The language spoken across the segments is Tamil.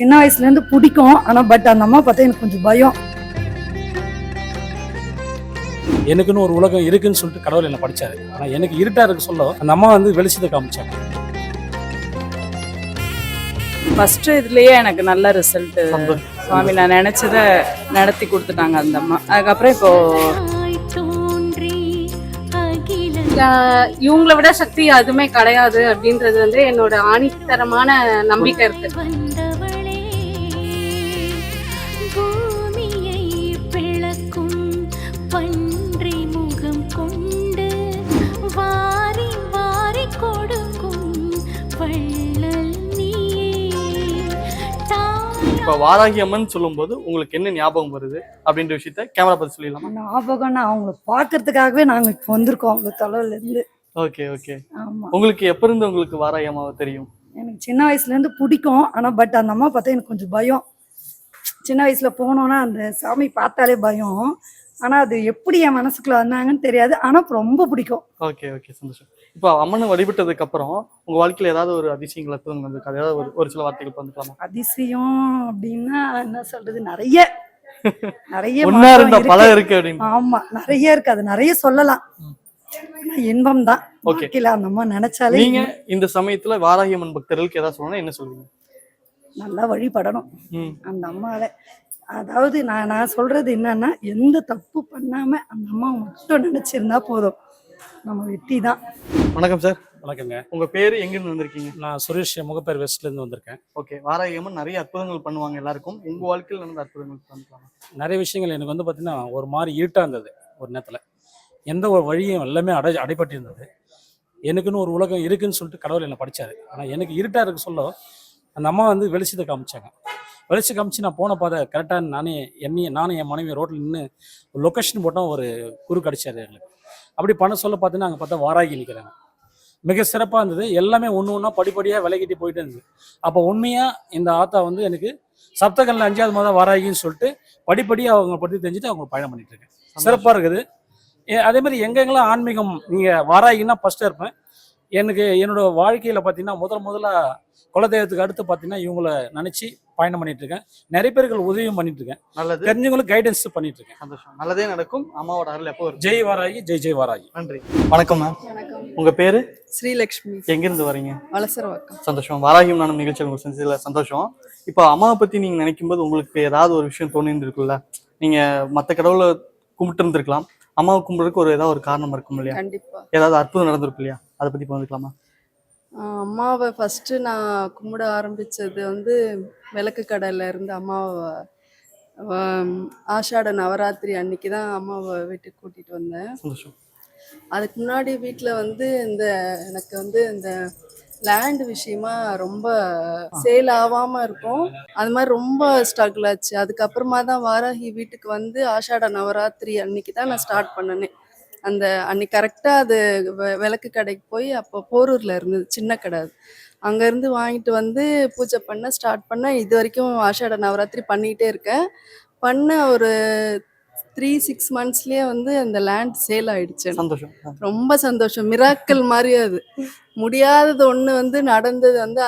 சின்ன வயசுலேருந்து பிடிக்கும். ஆனால் பட் அந்த அம்மா பார்த்தா எனக்கு கொஞ்சம் பயம். எனக்குன்னு ஒரு உலகம் இருக்குன்னு சொல்லிட்டு கடவுள் என்ன படிச்சாரு. ஆனா எனக்கு இருட்டா இருக்கு சொல்ல அந்த அம்மா வந்து வெளிச்சத்தை காமிச்சாங்க. ஃபர்ஸ்ட் இதுலயே எனக்கு நல்ல ரிசல்ட். சுவாமி நான் நினைச்சத நடத்தி கொடுத்துட்டாங்க அந்த அம்மா. அதுக்கப்புறம் இப்போ இவங்கள விட சக்தி அதுவுமே கிடையாது அப்படின்றது வந்து என்னோட ஆணித்தரமான நம்பிக்கை இருக்கு. பன்றி முகம் கொண்டு வாரி வாரி கொடுக்கும் வள்ளல் இப்ப வாராகி அம்மன் சொல்லும்போது உங்களுக்கு என்ன ஞாபகம் வருது அப்படின்ற விஷயத்த கேமரா பார்த்து சொல்லிடலாமா? ஞாபகம்னா அவங்கள பார்க்கறதுக்காகவே நாங்கள் இப்போ வந்திருக்கோம் அவங்க தொலைவிலேருந்து. ஓகே ஓகே ஆமாம் உங்களுக்கு எப்ப இருந்து உங்களுக்கு வாராகி அம்மாவை தெரியும்? எனக்கு சின்ன வயசுலேருந்து பிடிக்கும். ஆனால் பட் அந்த அம்மா பார்த்தா எனக்கு கொஞ்சம் பயம். சின்ன வயசில் போனோன்னா அந்த சாமி பார்த்தாலே பயம். ஆனால் அது எப்படி என் மனசுக்குள்ள வந்தாங்கன்னு தெரியாது. ஆனால் ரொம்ப பிடிக்கும். ஓகே ஓகே சந்தோஷம். இப்போ அம்மனை வழிபட்டதுக்கு அப்புறம் உங்க வாழ்க்கையில ஏதாவது ஒரு அதிசயங்கள் அற்புதங்கள் வந்திருக்கு? ஏதாவது ஒரு ஒரு சில வார்த்தைகள் வந்துக்கலாமா அதிசயம் அப்படின்னா என்ன சொல்றது? நிறைய. நிறைய. பல இருக்கு அப்படின்னு. ஆமா நிறைய இருக்கு. அது நிறைய சொல்லலாம். இன்பம் தான். அந்த அம்மா நினைச்சாலே நீங்க இந்த சமயத்துல வாராகி அம்மன் பக்தர்களுக்கு ஏதாவது சொல்லணும்னா என்ன சொல்லுவீங்க நல்லா வழிபடணும். அந்த அம்மாவை. அதாவது நான் நான் சொல்றது என்னன்னா எந்த தப்பு பண்ணாம அந்த அம்மா மட்டும் நினைச்சிருந்தா போதும். நம்ம வெற்றி தான். வணக்கம் சார். வணக்கங்க. உங்க பேரு எங்க இருந்து வந்திருக்கீங்க? நான் சுரேஷ் முகப்பேர் வெஸ்ட்ல இருந்து வந்திருக்கேன். ஓகே. வாராகி அம்மன் நிறைய அற்புதங்கள் பண்ணுவாங்க எல்லாருக்கும். உங்க வாழ்க்கையில் நடந்த அற்புதங்கள் பண்ணிக்கலாமா நிறைய விஷயங்கள் எனக்கு வந்து பார்த்தீங்கன்னா ஒரு மாதிரி இருட்டா இருந்தது ஒரு நேரத்தில். எந்த ஒரு வழியும் எல்லாமே அடை அடைப்பட்டு இருந்தது எனக்குன்னு ஒரு உலகம் இருக்குன்னு சொல்லிட்டு கடவுள் என்ன படிச்சாரு. ஆனா எனக்கு இருட்டா இருக்கு சொல்ல அந்த அம்மா வந்து வெளிச்சத்தை காமிச்சாங்க. வெளிச்சம் காமிச்சு நான் போன பாதை கரெக்டாக நானே என்னையும் நானும் என் மனைவி ரோட்டில் நின்று லொக்கேஷன் போட்டோம் ஒரு குரு கடிச்சார் எங்களுக்கு. அப்படி பண்ண சொல்ல பார்த்தீங்கன்னா அங்கே பார்த்தா வாராகி நிற்கிறாங்க மிக சிறப்பாக இருந்தது. எல்லாமே ஒன்று ஒன்றா படிப்படியாக விலகிட்டு போயிட்டு இருந்தது. அப்போ உண்மையாக இந்த ஆத்தா வந்து எனக்கு சப்தகல்ல அஞ்சாவது மாதம் வாராகின்னு சொல்லிட்டு படிப்படியாக அவங்க பற்றி தெரிஞ்சுட்டு அவங்க பயணம் பண்ணிட்டு இருக்கேன். சிறப்பாக இருக்குது. ஏ- அதே மாதிரி எங்கெங்கெல்லாம் ஆன்மீகம் நீங்கள் வாராகின்னா ஃபஸ்ட்டாக இருப்பேன். எனக்கு என்னோட வாழ்க்கையில் பார்த்தீங்கன்னா முதல் முதல்ல குலதெய்வத்துக்கு அடுத்து பார்த்தீங்கன்னா இவங்கள நினச்சி பயணம் பண்ணிட்டு இருக்கேன். நிறைய பேருக்கு உதவியும் பண்ணிட்டு இருக்கேன். நல்லது. தெரிஞ்சவங்களுக்கு கைடன்ஸ் பண்ணிட்டு இருக்கேன். சந்தோஷம். நல்லதே நடக்கும். அம்மாவோட அருள் எப்போ ஜெய் வாராகி ஜெய் ஜெய் வாராகி நன்றி. வணக்கம் மேம் வணக்கம். உங்க பேரு? ஸ்ரீலக்ஷ்மி. எங்க இருந்து வரீங்க? வளசரவாக்கம் சந்தோஷம். வாராகியும் நானும் நிகழ்ச்சி உங்களுக்கு செஞ்சதுல சந்தோஷம். இப்போ அம்மாவை பத்தி நீங்க நினைக்கும் போது உங்களுக்கு ஏதாவது ஒரு விஷயம் தோணியிருந்திருக்குல்ல நீங்க மத்த கடவுளை கும்பிட்டு இருந்திருக்கலாம் அம்மாவை கும்பிடுறதுக்கு ஒரு ஏதாவது ஒரு காரணம் இருக்கும் இல்லையா? கண்டிப்பா. ஏதாவது அற்புதம் நடந்திருக்கும் இல்லையா? அதை பத்தி பகிர்ந்துக்கலாமா அம்மாவை ஃபர்ஸ்ட் நான் கும்பிட ஆரம்பிச்சது வந்து விளக்கு கடையில இருந்து அம்மாவை ஆஷாட நவராத்திரி அன்னைக்கு தான் அம்மாவை வீட்டுக்கு கூட்டிட்டு வந்தேன். அதுக்கு முன்னாடி வீட்டில் வந்து இந்த எனக்கு வந்து இந்த லேண்ட் விஷயமா ரொம்ப சேல் ஆகாம இருக்கும். அது மாதிரி ரொம்ப ஸ்ட்ரகிள் ஆச்சு. அதுக்கப்புறமா தான் வாராகி வீட்டுக்கு வந்து ஆஷாட நவராத்திரி அன்னைக்கு தான் நான் ஸ்டார்ட் பண்ணனே அந்த அன்னைக்கு கரெக்டாக அது விளக்கு கடைக்கு போய் அப்போ போரூரில் இருந்தது சின்ன கடை அது. அங்கேருந்து வாங்கிட்டு வந்து பூஜை பண்ண ஸ்டார்ட் பண்ண இது வரைக்கும் ஆஷாட நவராத்திரி பண்ணிக்கிட்டே இருக்கேன். பண்ண ஒரு த்ரீ சிக்ஸ் மந்த்ஸ்லேயே வந்து அந்த லேண்ட் சேல் ஆயிடுச்சு. சந்தோஷம். ரொம்ப சந்தோஷம். மிராக்கல் மாதிரி அது. முடியாதது ஒண்ணு வந்து நடந்தது வந்து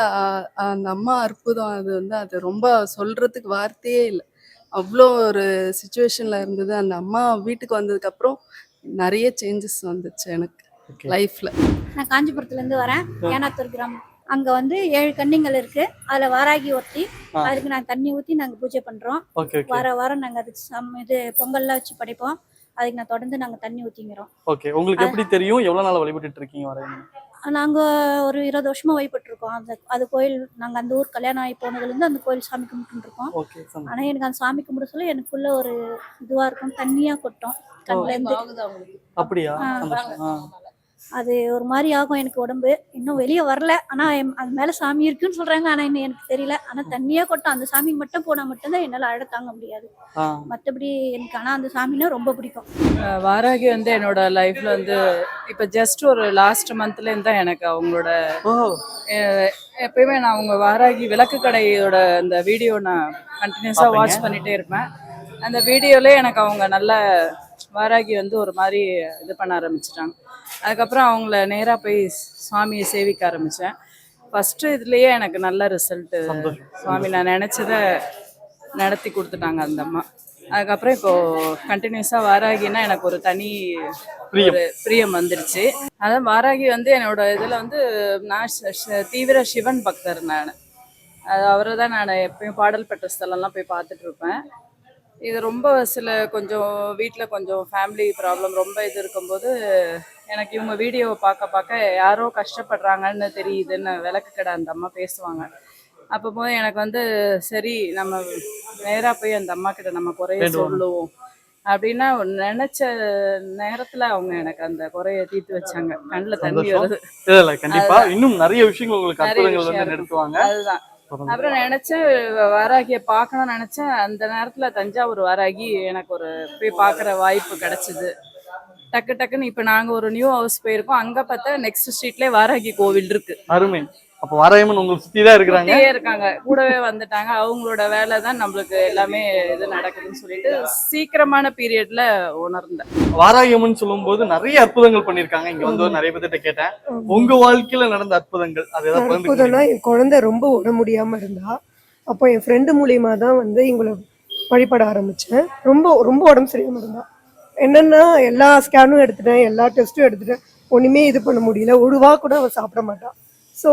அந்த அம்மா அற்புதம். அது வந்து அது ரொம்ப சொல்றதுக்கு வார்த்தையே இல்லை. அவ்வளோ ஒரு சுச்சுவேஷன்ல இருந்தது. அந்த அம்மா வீட்டுக்கு வந்ததுக்கு அப்புறம் நிறைய சேஞ்சஸ் வந்துச்சு எனக்கு லைஃப்ல நான் காஞ்சிபுரத்துலேருந்து வரேன். ஏனாத்தூர் கிராமம். அங்கே வந்து ஏழு கன்னிங்கள் இருக்கு. அதில் வாராகி ஆ. அதுக்கு நான் தண்ணி ஊற்றி நாங்கள் பூஜை பண்ணுறோம் ஓகே வார வாரம் நாங்கள் அதுக்கு சம் இது பொங்கல்லாம் வச்சு படைப்போம். அதுக்கு நான் தொடர்ந்து நாங்கள் தண்ணி ஊற்றிங்கிறோம் ஓகே உங்களுக்கு எப்படி தெரியும்? எவ்வளவு நாள் வழிபட்டுட்டு இருக்கீங்க வரையும் நாங்கள் ஒரு இருபது வருஷமாக வழிபட்டுருக்கோம். அந்த அது கோயில் நாங்கள் அந்த ஊர் கல்யாணம் ஆகி போனதுலேருந்து அந்த கோயில் சாமி சந்தோஷம். ஆனால் எனக்கு அந்த சாமி கும்பிட சொல்ல எனக்குள்ள ஒரு இதுவாக இருக்கும். தண்ணியாக கொட்டும். கண்ணுலேருந்து அப்படியா. அது ஒரு மாதிரி ஆகும் எனக்கு உடம்பு. இன்னும் வெளியே வரல. ஆனா எம்- அது மேல சாமி இருக்குன்னு சொல்றாங்க. ஆனா இன்னும் எனக்கு தெரியல. ஆனா தண்ணியே கொட்டும். அந்த சாமிக்கு மட்டும் போனா மட்டும்தான் என்னால அழ தாங்க முடியாது. ஆ. மத்தபடி எனக்கு ஆனா அந்த சாமினா ரொம்ப பிடிக்கும். வாராகி வந்து என்னோட லைஃப்ல வந்து இப்போ ஜஸ்ட் ஒரு லாஸ்ட் மந்த்லேருந்து தான் எனக்கு அவங்களோட எப்பயுமே நான் அவங்க வாராகி விளக்கு கடையோட அந்த வீடியோ நான் கண்டினியூஸாக? வாட்ச் பண்ணிட்டே இருப்பேன். அந்த வீடியோல எனக்கு அவங்க நல்ல வாராகி வந்து ஒரு மாதிரி இது பண்ண ஆரம்பிச்சிட்டாங்க. அதுக்கப்புறம் அவங்கள நேராக போய் சுவாமியை சேவிக்க ஆரம்பித்தேன் ஃபர்ஸ்ட் இதுலயே எனக்கு நல்ல ரிசல்ட் சந்தோஷம். சுவாமி நான் நினைச்சத நடத்தி கொடுத்துட்டாங்க அந்த அம்மா. அதுக்கப்புறம் இப்போ கண்டினியூஸா வாராகினா எனக்கு ஒரு தனி பிரியம். ஒரு பிரியம் வந்துருச்சு. அதான் வாராகி வந்து என்னோட இதுல வந்து நான் தீவிர சிவன் பக்தர் நான். அது அவரை தான் நான் எப்பயும் பாடல் பெற்ற ஸ்தலம்லாம் போய் பார்த்துட்டு இருப்பேன். இது ரொம்ப சில கொஞ்சம் வீட்டில் கொஞ்சம் ஃபேமிலி ப்ராப்ளம் ரொம்ப இது இருக்கும்போது எனக்கு இவங்க வீடியோவை பார்க்க பார்க்க யாரோ கஷ்டப்படுறாங்கன்னு தெரியுதுன்னு விளக்கு கடை அந்த அம்மா பேசுவாங்க. அப்போ போது எனக்கு வந்து சரி நம்ம நேராக போய் அந்த அம்மா கிட்ட நம்ம குறைய. சொல்லுவோம். அப்படின்னா நினைச்ச நேரத்துல அவங்க எனக்கு அந்த குறைய தீர்த்து வச்சாங்க. கண்ணுல தண்ணி. வருது. கண்டிப்பா. இன்னும் நிறைய விஷயங்கள் உங்களுக்கு அற்புதங்கள் வந்து. நிறுத்துவாங்க அதுதான். அப்புறம் நினைச்சேன் வாராகிய பார்க்கணும்னு நினைச்சேன். அந்த நேரத்துல தஞ்சாவூர் வாராகி எனக்கு ஒரு போய் பார்க்குற வாய்ப்பு கிடைச்சது. டக்கு டக்குன்னு இப்ப நாங்க ஒரு நியூ ஹவுஸ் போயிருக்கோம். அங்க பார்த்தா நெக்ஸ்ட் ஸ்ட்ரீட்லயே வாராகி கோவில் இருக்கு. அருமை. அப்ப வாராயம்மன் உங்களுக்கு சுத்தி தான் இருக்கிறாங்க இருக்காங்க. கூடவே வந்துட்டாங்க. அவங்களோட வேலை தான் நம்மளுக்கு எல்லாமே இது நடக்குதுன்னு சொல்லிட்டு சீக்கிரமான பீரியட்ல உணர்ந்தேன். வாராயம்மன் சொல்லும்போது நிறைய அற்புதங்கள் பண்ணிருக்காங்க இங்க வந்து நிறைய பேர்கிட்ட கேட்டேன். உங்க வாழ்க்கையில நடந்த அற்புதங்கள் அதை ஏதாவது அற்புதம்னா என் குழந்தை ரொம்ப உடம்பு முடியாம இருந்தா அப்போ என் ஃப்ரெண்டு மூலியமா தான் வந்து எங்களை வழிபட ஆரம்பிச்சேன். ரொம்ப ரொம்ப உடம்பு சரியாம இருந்தா. என்னன்னா எல்லா ஸ்கேனும் எடுத்துட்டேன் எல்லா டெஸ்ட்டும் எடுத்துட்டேன். ஒண்ணுமே இது பண்ண முடியல. ஒரு வா கூட அவ சாப்பிட மாட்டான் ஸோ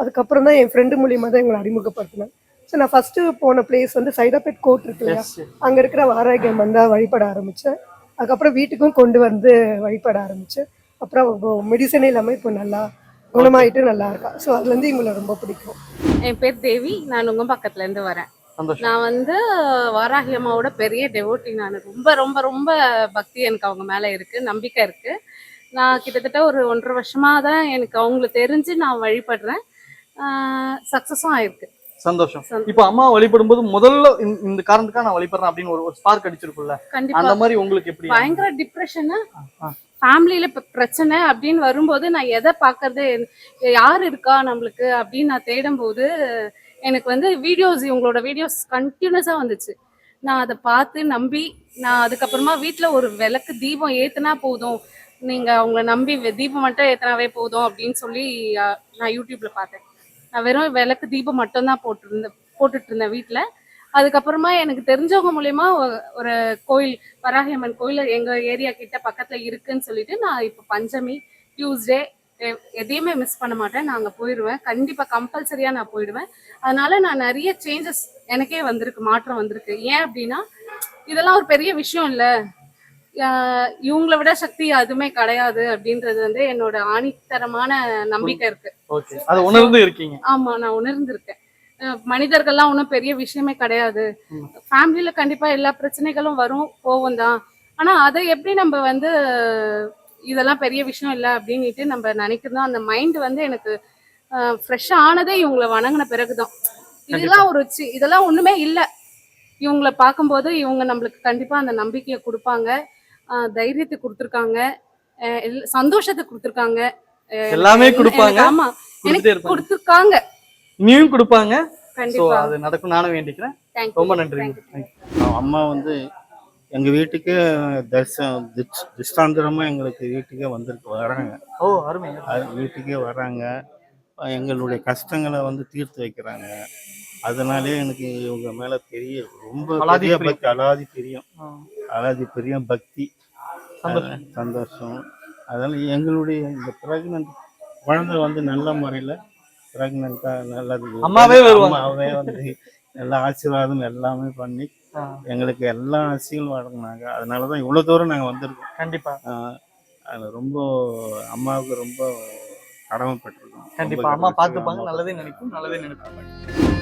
அதுக்கப்புறம் தான் என் ஃப்ரெண்டு மூலியமா தான் எங்களை அறிமுகப்படுத்தினேன். ஸோ நான் ஃபர்ஸ்ட் போன பிளேஸ் வந்து சைதாப்பேட் கோர்ட் இருக்கு இல்லையா. அங்க இருக்கிற வாராகியம் வந்தா வழிபட ஆரம்பிச்சேன். அதுக்கப்புறம் வீட்டுக்கும் கொண்டு வந்து வழிபட ஆரம்பிச்சேன். அப்புறம் மெடிசனே இல்லாமல் இப்போ நல்லா குணமாயிட்டு நல்லா இருக்கா. ஸோ அதுல இருந்து எங்களை ரொம்ப பிடிக்கும். என் பேர் தேவி. நான் உங்க பக்கத்துல இருந்து வரேன். நான் வந்து வாராகி அம்மாவோட பெரிய டெவோட்டி நான். ரொம்ப ரொம்ப ரொம்ப பக்தி எனக்கு அவங்க மேல இருக்கு. நம்பிக்கை இருக்கு. நான் கிட்டத்தட்ட ஒரு ஒன்றரை வருஷமா தான் எனக்கு அவங்கள தெரிஞ்சு நான் வழிபடுறேன். சக்சஸும் ஆயிருக்கு. சந்தோஷம். இப்போ அம்மா வழிபடும் போது முதல்ல இந்த- காரணத்துக்காக நான் வழிபடுறேன் அப்படின்னு ஒரு ஸ்பார்க் அடிச்சிருக்குல்ல கண்டிப்பா. அந்த மாதிரி உங்களுக்கு எப்படி? பயங்கர டிப்ரெஷனு. ஃபேமிலியில பிரச்சனை அப்படின்னு வரும்போது நான் எதை பார்க்கறது? யார் இருக்கா நம்மளுக்கு? அப்படின்னு நான் தேடும்போது எனக்கு வந்து வீடியோஸ் இவங்களோட வீடியோஸ் கண்டினியூஸா வந்துச்சு. நான் அதை பார்த்து நம்பி நான் அதுக்கப்புறமா வீட்ல ஒரு விளக்கு தீபம் ஏத்துனா போதும். நீங்க அவங்கள நம்பி தீபம் மட்டும் ஏத்துனாவே போதும் அப்படின்னு சொல்லி நான் யூடியூப்ல பார்த்தேன். நான் வெறும் விளக்கு தீபம் மட்டும்தான் போட்டிருந்தேன் போட்டுட்டு இருந்தேன் வீட்ல. அதுக்கப்புறமா எனக்கு தெரிஞ்சவங்க மூலயமா ஒரு கோயில் வராகியம்மன் கோயில் எங்க ஏரியா கிட்ட பக்கத்துல இருக்குன்னு சொல்லிட்டு நான் இப்போ பஞ்சமி டியூஸ்டே எதையுமே மிஸ் பண்ண மாட்டேன். நான் அங்க போயிடுவேன் கண்டிப்பா கம்பல்சரியா நான் போயிடுவேன். அதனால நான் நிறைய சேஞ்சஸ் எனக்கே வந்திருக்கு மாற்றம் வந்திருக்கு. ஏன் அப்படின்னா இதெல்லாம் ஒரு பெரிய விஷயம் இல்லை. இவங்கள விட சக்தி அதுவுமே கிடையாது அப்படின்றது வந்து என்னோட ஆணித்தரமான நம்பிக்கை இருக்கு. அதை உணர்ந்து இருக்கீங்க. ஆமா நான் உணர்ந்திருக்கேன். மனிதர்கள்லாம் ஒன்றும் பெரிய விஷயமே கிடையாது. ஃபேமிலியில கண்டிப்பா எல்லா பிரச்சனைகளும் வரும் போவும் தான். ஆனா அதை எப்படி நம்ம வந்து இதெல்லாம் பெரிய விஷயம் இல்லை அப்படின்னுட்டு நம்ம நினைக்கிறதோ அந்த மைண்ட் வந்து எனக்கு ஃப்ரெஷ் ஆனதே இவங்களை வணங்கின பிறகுதான். இதெல்லாம் ஒரு இதெல்லாம் ஒண்ணுமே இல்லை. இவங்களை பார்க்கும்போது இவங்க நம்மளுக்கு கண்டிப்பா அந்த நம்பிக்கையை கொடுப்பாங்க. தைரியத்தை கொடுத்துருக்காங்க. சந்தோஷத்தை கொடுத்துருக்காங்க. எல்லாமே கொடுப்பாங்க, எனக்கு- ஆமா எனக்கு கொடுத்துருக்காங்க. இனியும் கொடுப்பாங்க. கண்டிப்பா. அது நடக்கும். நானும் வேண்டிக்கிறேன். ரொம்ப நன்றி. அம்மா வந்து எங்கள் வீட்டுக்கு தரிசனம் திஷ்டாந்திரமாக எங்களுக்கு வீட்டுக்கே வந்திருக்கு வராங்க. ஓ அருமை. வீட்டுக்கே வராங்க. எங்களுடைய கஷ்டங்களை வந்து தீர்த்து வைக்கிறாங்க. அதனாலே எனக்கு இவங்க மேலே பெரிய ரொம்ப அலாதி பெரிய பிரியம். அலாதி பிரியம் பக்தி சந்தோஷம். அதனால எங்களுடைய இந்த பிரெக்னன்ட் குழந்தை வந்து நல்ல முறையில் பிரெக்னெண்ட்டாக நல்லது. அம்மாவே. அம்மாவே வந்து எல்லா ஆசீர்வாதம் எல்லாமே பண்ணி எங்களுக்கு எல்லா ஆசைகளும் வழங்கினாங்க. அதனால தான் இவ்வளோ தூரம் நாங்கள் வந்திருக்கோம். கண்டிப்பா. ஆஹ் அது ரொம்ப அம்மாவுக்கு ரொம்ப கடமைப்பட்டிருக்கோம். கண்டிப்பா. ரொம்ப அம்மா அம்மா நல்லதே நினைக்கும் நல்லதே நினைப்பாங்க.